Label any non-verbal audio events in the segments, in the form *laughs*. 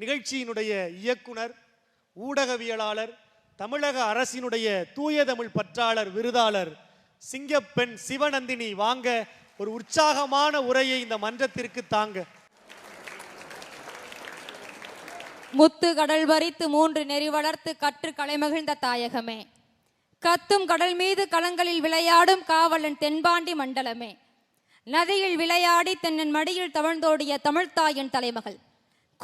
நிகழ்ச்சியினுடைய இயக்குனர் ஊடகவியலாளர் தமிழக அரசினுடைய தூய தமிழ் பற்றாளர் விருதாளர் சிங்கப்பெண் சிவநந்தினி வாங்க ஒரு உற்சாகமான உரையை இந்த மன்றத்திற்கு தாங்க. முத்து கடல் வரித்து மூன்று நெறி வளர்த்து கற்று கலைமகிழ்ந்த தாயகமே. கத்தும் கடல் மீது களங்களில் விளையாடும் காவலன் தென்பாண்டி மண்டலமே. நதியில் விளையாடி தென்னன் மடியில் தவழ்ந்தோடிய தமிழ்த்தாயின் தலைமகள்.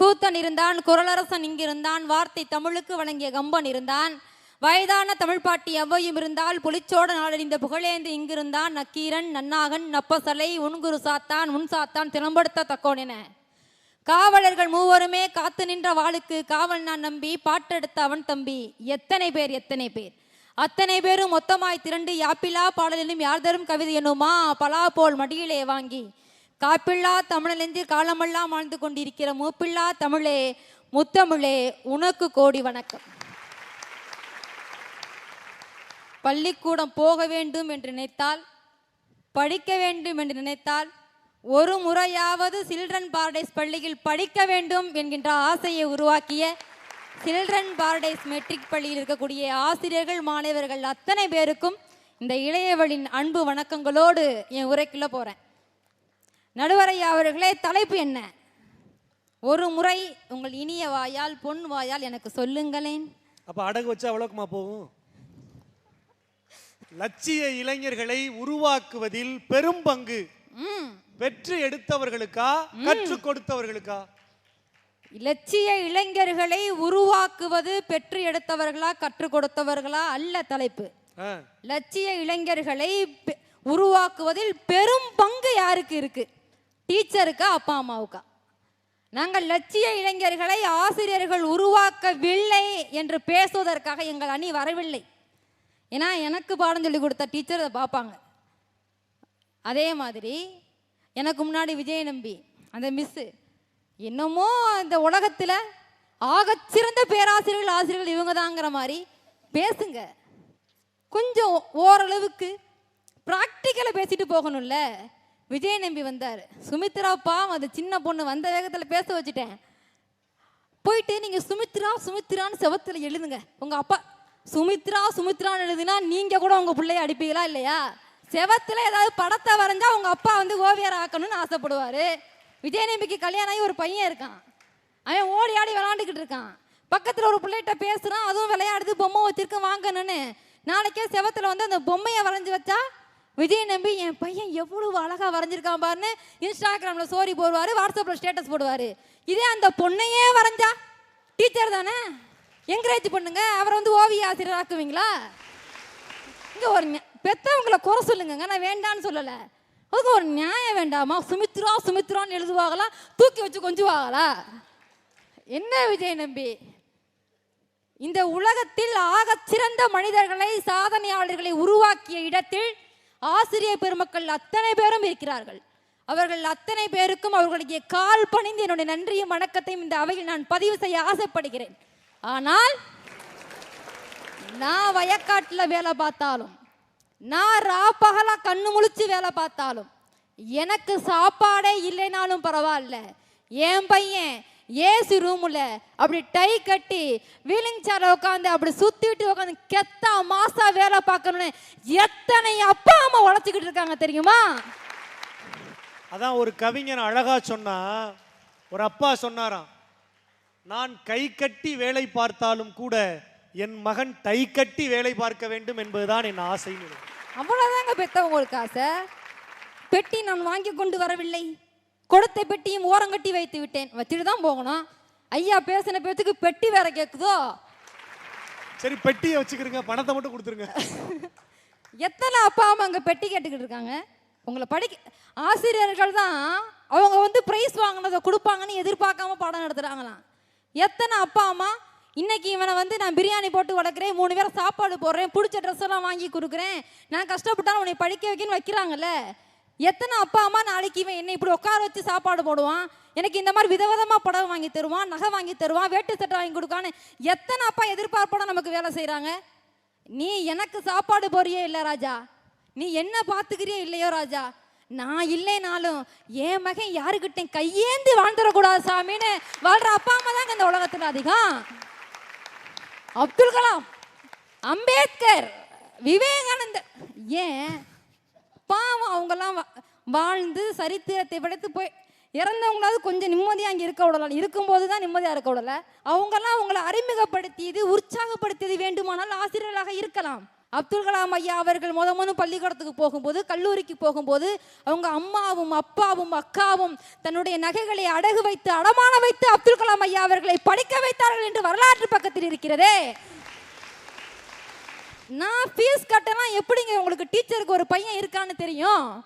கூத்தன் இருந்தான் குரலரசன் இங்கிருந்தான் வார்த்தை தமிழுக்கு வழங்கிய கம்பன் இருந்தான். வயதான தமிழ் பாட்டி எவ்வையும் இருந்தால் புலிச்சோட நாளறிந்த புகழேந்து இங்கிருந்தான் நக்கீரன் நன்னாகன் நப்பசலை உன்குரு சாத்தான் உன் சாத்தான் திறம்படுத்த தக்கோன் என. காவலர்கள் மூவருமே காத்து நின்ற வாளுக்கு காவல் நான் நம்பி பாட்டெடுத்த அவன் தம்பி. எத்தனை பேர் எத்தனை பேர்? அத்தனை பேரும் மொத்தமாய் திரண்டு யாப்பிலா பாடலிலும் யார் தரும் கவிதை என்னுமா பலா போல் மடியிலே வாங்கி காப்பில்லா தமிழிலிருந்து காலமெல்லாம் வாழ்ந்து கொண்டிருக்கிற மூப்பில்லா தமிழே முத்தமிழே உனக்கு கோடி வணக்கம். பள்ளிக்கூடம் போக வேண்டும் என்று நினைத்தால் படிக்க வேண்டும் என்று நினைத்தால் ஒரு முறையாவது சில்ட்ரன் பாரடைஸ் பள்ளியில் படிக்க வேண்டும் என்கின்ற ஆசையை உருவாக்கிய சில்ட்ரன் பாரடைஸ் மெட்ரிக் பள்ளியில் இருக்கக்கூடிய ஆசிரியர்கள் மாணவர்கள் அத்தனை பேருக்கும் இந்த இளையவளின் அன்பு வணக்கங்களோடு என் உரைக்குள்ளே போகிறேன் நடுவரையா அவர்களே தலைப்பு என்ன? ஒரு முறை உங்கள் இனிய வாயால் பொன் வாயால் எனக்கு சொல்லுங்களேன். அப்ப அடகு வச்சா அவ்வளோக்குமா போகும்? லட்சிய இளைஞர்களை உருவாக்குவதில் பெரும் பங்கு. பெற்று எடுத்தவர்களுக்கா கற்றுக் கொடுத்தவர்களுக்கா? இலட்சிய இளைஞர்களை உருவாக்குவது பெற்று எடுத்தவர்களா கற்றுக் கொடுத்தவர்களா அல்ல தலைப்பு. லட்சிய இளைஞர்களை உருவாக்குவதில் பெரும் பங்கு யாருக்கு இருக்கு? டீச்சருக்கா அப்பா அம்மாவுக்கா. நாங்கள் லட்சிய இளைஞர்களை ஆசிரியர்கள் உருவாக்கவில்லை என்று பேசுவதற்காக எங்கள் அணி வரவில்லை. ஏன்னா எனக்கு பாடம் சொல்லி கொடுத்த டீச்சர் அதை பார்ப்பாங்க. அதே மாதிரி எனக்கு முன்னாடி விஜய் நம்பி அந்த மிஸ்ஸு என்னமோ இந்த உலகத்தில் ஆகச்சிறந்த பேராசிரியர்கள் ஆசிரியர்கள் இவங்க தாங்கிற மாதிரி பேசுங்க. கொஞ்சம் ஓரளவுக்கு ப்ராக்டிக்கலை பேசிட்டு போகணும்ல. விஜய் நம்பி வந்தார். சுமித்ரா பாவம் அது சின்ன பொண்ணு வந்த வேகத்தில் பேச வச்சுட்டேன். போயிட்டு நீங்கள் சுமித்ரா சுமித்ரான்னு செவத்தில் எழுதுங்க. உங்கள் அப்பா சுமித்ரா சுமித்ரான்னு எழுதுனா நீங்கள் கூட உங்கள் பிள்ளைய அடிப்பீங்களா இல்லையா? செவத்தில் ஏதாவது படத்தை வரைஞ்சா உங்கள் அப்பா வந்து ஓவியர் ஆக்கணும்னு ஆசைப்படுவாரு. விஜயநம்பிக்கு கல்யாணம் ஆகி ஒரு பையன் இருக்கான். அவன் ஓடி ஆடி விளாண்டுக்கிட்டு இருக்கான். பக்கத்தில் ஒரு பிள்ளைகிட்ட பேசுகிறான் அதுவும் விளையாடுது பொம்மை வச்சிருக்கேன் வாங்கணும்னு. நாளைக்கே செவத்தில் வந்து அந்த பொம்மையை வரைஞ்சி வச்சா விஜய் நம்பி என் பையன் எவ்வளவு அழகா வரைஞ்சிருக்கான் பாருன்னு இன்ஸ்டாகிராம்ல ஸ்டோரி போடுவாரு வாட்ஸ்அப்ல ஸ்டேட்டஸ் போடுவாரு. இதே அந்த பொண்ணையே வரைஞ்சா? டீச்சர் தானே? என்கரேஜ் பண்ணுங்க அவரை வந்து ஓவிய ஆசிரியர் ஆக்குவீங்களா? இங்க ஒரு பெத்தவங்களை குறை சொல்லுங்க நான் வேண்டான்னு சொல்லல. அதுக்கு ஒரு நியாயம் வேண்டாமா? சுமித்ரா சுமித்ரான்னு எழுதுவாங்களா? தூக்கி வச்சு கொஞ்சுவாங்களா? என்ன விஜய் நம்பி? இந்த உலகத்தில் ஆக சிறந்த மனிதர்களை சாதனையாளர்களை உருவாக்கிய இடத்தில் ஆசிரியர் பெருமக்கள் அத்தனை பேரும் இருக்கிறார்கள். அவர்கள் அத்தனை பேருக்கும் அவர்களுடைய கால் பணிந்து என்னுடைய நன்றியும் வணக்கத்தையும் இந்த அவையில் நான் பதிவு செய்ய ஆசைப்படுகிறேன். ஆனால் நான் வயக்காட்டில் வேலை பார்த்தாலும் நான் ராப்பகலா கண்ணு முழிச்சு வேலை பார்த்தாலும் எனக்கு சாப்பாடே இல்லைனாலும் பரவாயில்ல. என் பையன் ஏசி ரூம்ல அப்படி டை கட்டி வீலிங் சேர உட்காந்து அப்படி சுத்திட்டு உட்காந்து கெத்தா மாசா வேலை பார்க்கணும்னு எத்தனை அப்பா அம்மா உழைச்சிக்கிட்டு இருக்காங்க தெரியுமா? அதான் ஒரு கவிஞன் அழகா சொன்னா ஒரு அப்பா சொன்னாராம் நான் கை கட்டி வேலை பார்த்தாலும் கூட என் மகன் டை கட்டி வேலை பார்க்க வேண்டும் என்பதுதான் என் ஆசைன்னு. அவ்வளவுதாங்க பெத்தவங்களுக்கு ஆசை. பெட்டி நான் வாங்கி கொண்டு வரவில்லை. கொடுத்த பெட்டியும் ஓரங்கட்டி வைத்து விட்டேன். வச்சுட்டு தான் போகணும். ஐயா பேசின பேத்துக்கு பெட்டி வேற கேக்குதோ? சரி பெட்டியை வச்சுக்கிறீங்க பணத்தை மட்டும் கொடுத்துருங்க. *laughs* எத்தனை அப்பா அம்மா அங்கே பெட்டி கேட்டுக்கிட்டு இருக்காங்க? உங்களை படிக்க ஆசிரியர்கள் தான் அவங்க வந்து ப்ரைஸ் வாங்கினதை கொடுப்பாங்கன்னு எதிர்பார்க்காம பாடம் நடத்துகிறாங்களாம் எத்தனை அப்பா அம்மா இன்னைக்கு இவனை வந்து நான் பிரியாணி போட்டு வளர்க்குறேன் மூணு பேர் சாப்பாடு போடுறேன் பிடிச்ச ட்ரெஸ் எல்லாம் வாங்கி கொடுக்குறேன் நான் கஷ்டப்பட்டாலும் உன்னை படிக்க வைக்கன்னு வைக்கிறாங்கல்ல? எத்தனை அப்பா அம்மா நாளைக்கு இவன் என்னை இப்படி உட்கார வச்சு சாப்பாடு போடுவான்? எனக்கு இந்த மாதிரி விதவிதமாக புடவை வாங்கி தருவான் நகை வாங்கி தருவான் வேட்டு சட்டை வாங்கி கொடுக்கான்னு எத்தனை அப்பா எதிர்பார்ப்போட நமக்கு வேலை செய்கிறாங்க நீ எனக்கு சாப்பாடு போறியே இல்லை ராஜா. நீ என்ன பார்த்துக்கிறியோ இல்லையோ ராஜா. நான் இல்லைனாலும் என் மகன் யாருக்கிட்டே கையேந்தி வாழ்ந்துடக்கூடாது சாமின்னு வாழ்ற அப்பா அம்மா தாங்க இந்த உலகத்தில் அதிகம். அப்துல் கலாம் அம்பேத்கர் விவேகானந்தர். ஏன்? பாவம் அவங்கெல்லாம் வாழ்ந்து சரித்திரத்தை படைத்து போய் இறந்தவங்களாவது கொஞ்சம் நிம்மதியாக அங்கே இருக்க விடலாம். இருக்கும்போது தான் நிம்மதியாக இருக்க விடலை. அவங்கெல்லாம் அவங்கள அறிமுகப்படுத்தியது உற்சாகப்படுத்தியது வேண்டுமானால் ஆசிரியர்களாக இருக்கலாம். அப்துல் கலாம் ஐயா அவர்கள் முத முத பள்ளிக்கூடத்துக்கு போகும்போது கல்லூரிக்கு போகும்போது அவங்க அம்மாவும் அப்பாவும் அக்காவும் தன்னுடைய நகைகளை அடகு வைத்து அடமான வைத்து அப்துல் கலாம் ஐயா அவர்களை படிக்க வைத்தார்கள் என்று வரலாற்று பக்கத்தில் இருக்கிறதே. நான் ஃபீஸ் கட்டலாம் எப்படிங்க? உங்களுக்கு டீச்சருக்கு ஒரு பையன் இருக்கான்னு தெரியும்.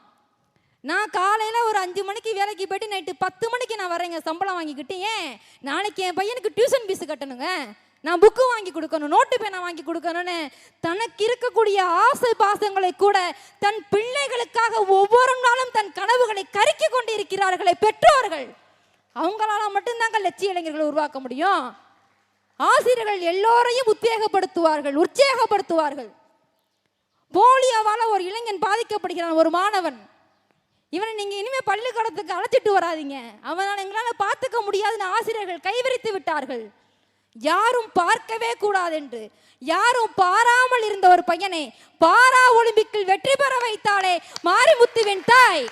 நான் காலையில் ஒரு அஞ்சு மணிக்கு வேலைக்கு போயிட்டு நைட்டு பத்து மணிக்கு நான் வரேங்க சம்பளம் வாங்கிக்கிட்டு. ஏன்? நாளைக்கு என் பையனுக்கு டியூஷன் ஃபீஸ் கட்டணுங்க. நான் புக்கு வாங்கி கொடுக்கணும் நோட்டு பேனை வாங்கி கொடுக்கணும்னு தனக்கு இருக்கக்கூடிய ஆசை பாசங்களை கூட தன் பிள்ளைகளுக்காக ஒவ்வொரு நாளும் தன் கனவுகளை கருக்கி கொண்டு இருக்கிறார்களே பெற்றோர்கள். அவங்களால மட்டும்தாங்க லட்சிய இளைஞர்களை உருவாக்க முடியும். ஆசிரியர்கள் எல்லோரையும் உத்வேகப்படுத்துவார்கள் உற்சாகப்படுத்துவார்கள். போலியோவால் ஒரு இளைஞன் பாதிக்கப்படுகிறான் ஒரு மாணவன். இவனை நீங்கள் இனிமேல் பள்ளிக்கூடத்துக்கு அழைச்சிட்டு வராதீங்க. அவனால் எங்களால் பார்த்துக்க முடியாதுன்னு ஆசிரியர்கள் கைவிரித்து விட்டார்கள். யாரும் பார்க்கவே கூடாது என்று யாரும் பாராமல் இருந்த ஒரு பையனை பாரா ஒலிம்பிக்கில் வெற்றி பெற வைத்தாலே மாரிமுத்துவின் தாய்.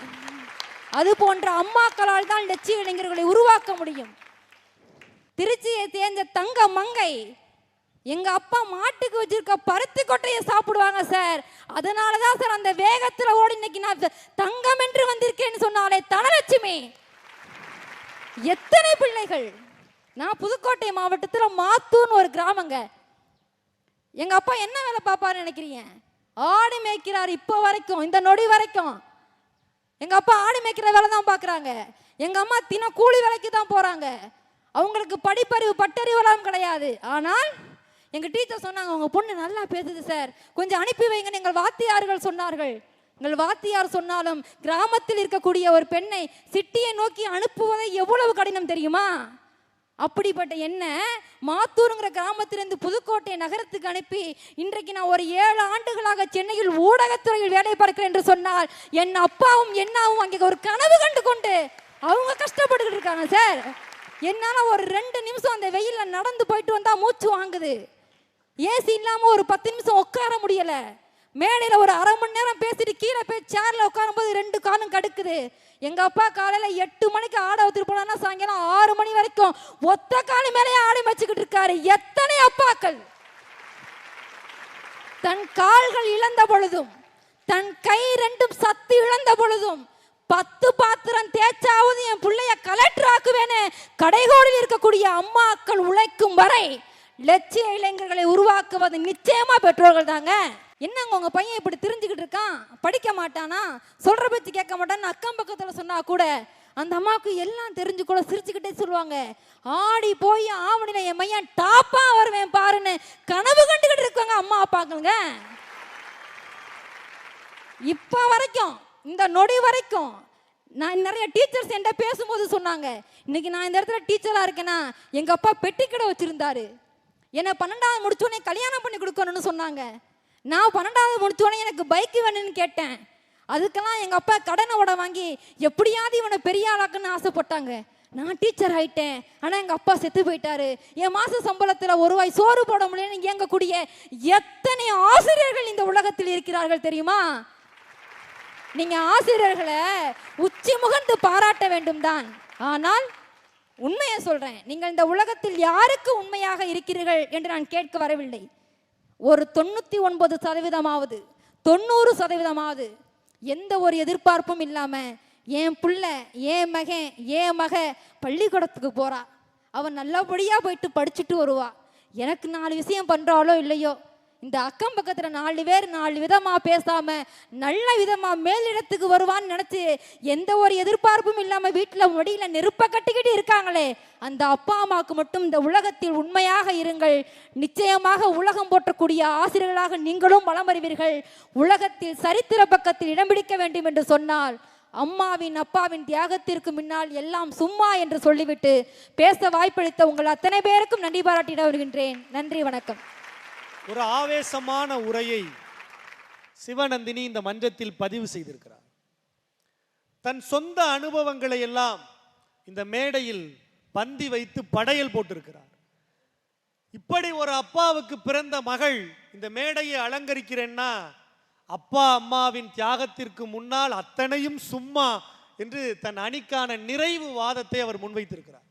அது போன்ற அம்மாக்களால் தான் லட்சிய இளைஞர்களை உருவாக்க முடியும். திருச்சியை தேர்ந்த தங்க மங்கை. எங்க அப்பா மாட்டுக்கு வச்சிருக்க பருத்தி கொட்டையை சாப்பிடுவாங்க சார். அதனால தான் சார் அந்த வேகத்துல ஓடி இன்னைக்கு நான் தங்கம் என்று வந்திருக்கேன்னு சொன்னாலே தனலட்சுமி. எத்தனை பிள்ளைகள்? நான் புதுக்கோட்டை மாவட்டத்தில் மாத்தூர்னு ஒரு கிராமங்க. எங்க அப்பா என்ன வேலை பார்ப்பாருன்னு நினைக்கிறீங்க? ஆடு மேய்க்கிறார் இப்போ வரைக்கும் இந்த நொடி வரைக்கும். எங்க அப்பா ஆடு மேய்க்கிற வேலை தான் பார்க்குறாங்க. எங்க அம்மா தினம் கூலி வேலைக்கு தான் போறாங்க. அவங்களுக்கு படிப்பறிவு பட்டறிவெல்லாம் கிடையாது. ஆனால் எங்கள் டீச்சர் சொன்னாங்க உங்கள் பொண்ணு நல்லா பேசுது சார் கொஞ்சம் அனுப்பி வைங்கன்னு எங்கள் வாத்தியார்கள் சொன்னார்கள். எங்கள் வாத்தியார் சொன்னாலும் கிராமத்தில் இருக்கக்கூடிய ஒரு பெண்ணை சிட்டியை நோக்கி அனுப்புவதை எவ்வளவு கடினம் தெரியுமா? அப்படிப்பட்ட என்ன? மாத்தூருங்கிற கிராமத்திலிருந்து புதுக்கோட்டை நகரத்துக்கு அனுப்பி இன்றைக்கு நான் ஒரு ஏழு ஆண்டுகளாக சென்னையில் ஊடகத்துறையில் வேலை பார்க்கிறேன் என்று சொன்னால் என் அப்பாவும் என்னாவும் அங்கே ஒரு கனவு கண்டு கொண்டு அவங்க கஷ்டப்பட்டுக்கிட்டு இருக்காங்க சார் என்னால் ஒரு ரெண்டு நிமிஷம் அந்த வெயிலில் நடந்து போயிட்டு வந்தால் மூச்சு வாங்குது. ஏசி இல்லாமல் ஒரு பத்து நிமிஷம் உட்கார முடியலை. மேடையில் ஒரு அரை மணி நேரம் பேசிட்டு கீழே போய் சேரில் உட்காரும்போது ரெண்டு காலும் கடுக்குது. எங்கள் அப்பா காலையில் எட்டு மணிக்கு ஆடை ஊத்துட்டு போனா சாயங்காலம் ஆறு மணி வரைக்கும் ஒத்த காலி மேலேயே ஆடை வச்சுக்கிட்டு இருக்காரு. எத்தனை அப்பாக்கள்? தன் கால்கள் இழந்த பொழுதும் தன் கை ரெண்டும் சத்து இழந்த பொழுதும் பத்து பாத்திரம் தேய்ச்சாவது என் பிள்ளைய கலெக்டர் ஆக்குவேன்னு கடைகோடில் இருக்கக்கூடிய அம்மாக்கள் உழைக்கும் வரை லட்சிய இளைஞர்களை உருவாக்குவது நிச்சயமா பெற்றோர்கள் தாங்க. என்னங்க உங்க பையன் இப்படி தெரிஞ்சுக்கிட்டு இருக்கான்? படிக்க மாட்டானா? சொல்ற பேச்சு கேட்க மாட்டான்னு அக்கம் பக்கத்துல சொன்னா கூட அந்த அம்மாவுக்கு எல்லாம் தெரிஞ்சு கூட சிரிச்சுக்கிட்டே சொல்லுவாங்க. ஆடி போய் ஆவணில என் மையன் டாப்பா வருவேன் பாருன்னு கனவு கண்டுகிட்டு இருக்காங்க அம்மா அப்பாக்களுங்க. இப்போ வரைக்கும் இந்த நொடி வரைக்கும் நான் நிறைய டீச்சர்ஸ் என்கிட்ட பேசும்போது சொன்னாங்க இன்னைக்கு நான் இந்த இடத்துல டீச்சராக இருக்கேன்னா எங்கள் அப்பா பெட்டி கடை வச்சுருந்தாரு. என்னை பன்னெண்டாவது முடிச்சோடனே கல்யாணம் பண்ணி கொடுக்கணும்னு சொன்னாங்க. நான் பன்னெண்டாவது முடிச்சோடனே எனக்கு பைக்கு வேணும்னு கேட்டேன். அதுக்கெல்லாம் எங்கள் அப்பா கடனை உட வாங்கி எப்படியாவது இவனை பெரிய ஆளாக்குன்னு ஆசைப்பட்டாங்க. நான் டீச்சர் ஆயிட்டேன். ஆனால் எங்கள் அப்பா செத்து போயிட்டாரு. என் மாத சம்பளத்தில் ஒரு வாய் சோறு போட முடியலன்னு இயங்கக்கூடிய எத்தனை ஆசிரியர்கள் இந்த உலகத்தில் இருக்கிறார்கள் தெரியுமா? நீங்க ஆசிரியர்களை உச்சி முகந்து பாராட்ட வேண்டும் தான் ஆனால் உண்மையை சொல்றேன். நீங்கள் இந்த உலகத்தில் யாருக்கு உண்மையாக இருக்கிறீர்கள் என்று நான் கேட்க வரவில்லை. ஒரு தொண்ணூத்தி ஒன்பது சதவீதமாவது தொண்ணூறு சதவீதமாவது எந்த ஒரு எதிர்பார்ப்பும் இல்லாம என் புள்ள என் மகன் என் மக பள்ளிக்கூடத்துக்கு போறா. அவன் நல்லபடியா போயிட்டு படிச்சுட்டு வருவா. எனக்கு நாலு விஷயம் பண்ணுறாளோ இல்லையோ? இந்த அக்கம் பக்கத்துல நாலு பேர் நாலு விதமா பேசாம நல்ல விதமா மேலிடத்துக்கு வருவான்னு நினச்சி எந்த ஒரு எதிர்பார்ப்பும் இல்லாம வீட்டுல முடியல நெருப்ப கட்டிக்கிட்டு இருக்காங்களே. அந்த அப்பா அம்மாவுக்கு மட்டும் இந்த உலகத்தில் உண்மையாக இருங்கள். நிச்சயமாக உலகம் போற்றக்கூடிய ஆசிரியர்களாக நீங்களும் வளம் வருவீர்கள் உலகத்தில் சரித்திர பக்கத்தில் இடம் பிடிக்க வேண்டும் என்று சொன்னால் அம்மாவின் அப்பாவின் தியாகத்திற்கு முன்னால் எல்லாம் சும்மா என்று சொல்லிவிட்டு பேச வாய்ப்பளித்த உங்கள் அத்தனை பேருக்கும் நன்றி பாராட்டிட வருகின்றேன். நன்றி வணக்கம். ஒரு ஆவேசமான உரையை சிவநந்தினி இந்த மன்றத்தில் பதிவு செய்திருக்கிறார். தன் சொந்த அனுபவங்களை எல்லாம் இந்த மேடையில் பந்தி வைத்து படையல் போட்டிருக்கிறார். இப்படி ஒரு அப்பாவுக்கு பிறந்த மகள் இந்த மேடையை அலங்கரிக்கிறேன்னா அப்பா அம்மாவின் தியாகத்திற்கு முன்னால் அத்தனையும் சும்மா என்று தன் அணிக்கான நிறைவு வாதத்தை அவர் முன்வைத்திருக்கிறார்.